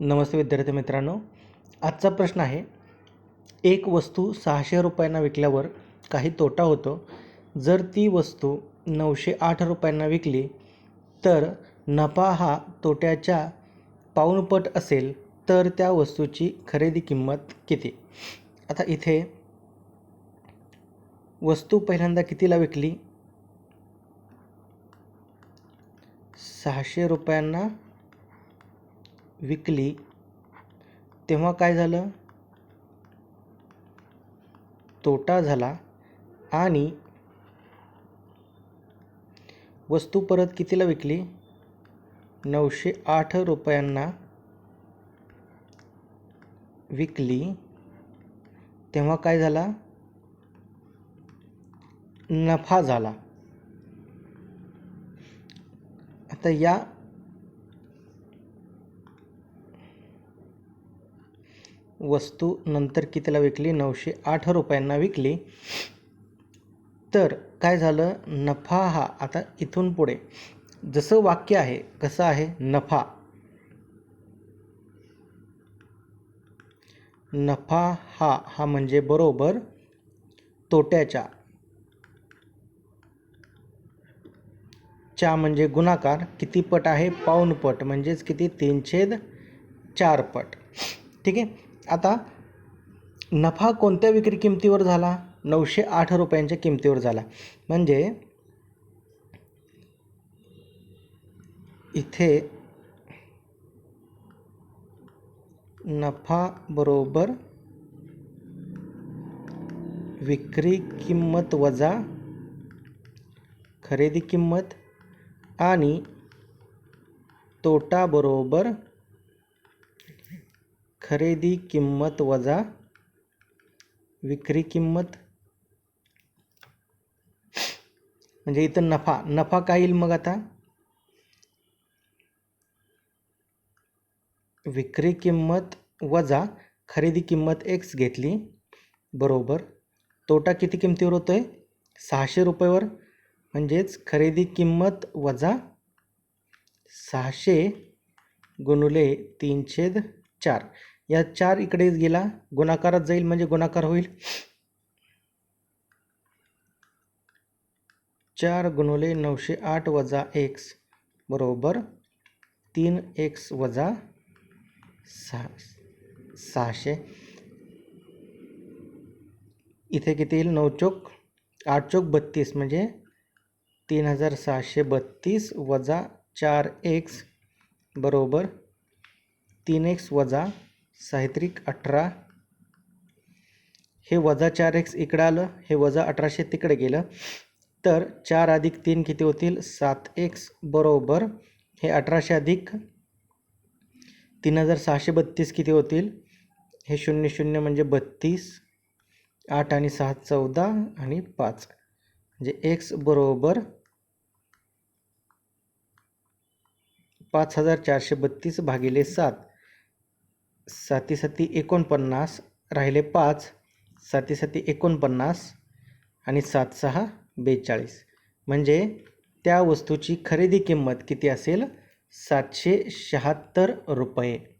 नमस्ते विद्यार्थी मित्रांनो. आजचा प्रश्न आहे एक वस्तू सहाशे रुपयांना विकल्यावर काही तोटा होतो. जर ती वस्तू नऊशे आठ रुपयांना विकली तर नफा हा तोट्याच्या पाऊणपट असेल तर त्या वस्तूची खरेदी किंमत किती? आता इथे वस्तू पहिल्यांदा कितीला विकली? सहाशे रुपयांना विकली तेव्हा काय झालं? तोटा झाला आणि वस्तू परत कितीला विकली? नऊशे आठ रुपयांना विकली. तेव्हा काय झाला? नफा झाला. आता या वस्तू नंतर कितीला विकली नऊशे आठ रुपयांना विकली. तर काय झालं? नफा हा आता इथून पुढे. जसं वाक्य आहे कसं आहे? नफा. नफा हा हा म्हणजे बरोबर तोट्याच्या. च्या म्हणजे गुणाकार. किती पट आहे? पाऊण पट. म्हणजेच किती? तीन छेद चार पट. ठीक आहे? आता नफा कोणत्या विक्री किमतीवर झाला? नऊशे आठ रुपयांच्या किमतीवर झाला. म्हणजे इथे नफा बरोबर विक्री किंमत वजा खरेदी किंमत आणि तोटा बरोबर खरेदी किंमत वजा विक्री किंमत. म्हणजे इथं नफा नफा काय येईल मग आता? विक्री किंमत वजा खरेदी किंमत एक्स घेतली बरोबर. तोटा किती किमतीवर होतो आहे सहाशे रुपयेवर. म्हणजेच खरेदी किंमत वजा सहाशे गुणुले तीनशे चार. या चार इकडेच गेला. गुणाकारात जाईल म्हणजे गुणाकार होईल. चार गुणवले नऊशे आठ वजा एक्स बरोबर तीन एक्स वजा सहा सहाशे. इथे किती येईल? नऊ चोक आठ चोक बत्तीस म्हणजे तीन हजार सहाशे बत्तीस वजा चार एक्स बरोबर तीन एक्स वजा साहित्रिक अठरा. हे वजा चार एक्स इकडं आलं हे वजा अठराशे तिकडे गेलं. तर चार अधिक तीन किती होतील? सात एक्स बरोबर. हे अठराशे अधिक तीन हजार सहाशे बत्तीस किती होतील? हे शून्य शून्य म्हणजे बत्तीस. आठ आणि सहा चौदा आणि पाच. म्हणजे एक्स बरोबर पाच हजार चारशे बत्तीस भागिले सात. साती साती एकोणपन्नास राहिले पाच साती साती एकोणपन्नास आणि सात सहा बेचाळीस. म्हणजे त्या वस्तूची खरेदी किंमत किती असेल? सातशे शहात्तर रुपये.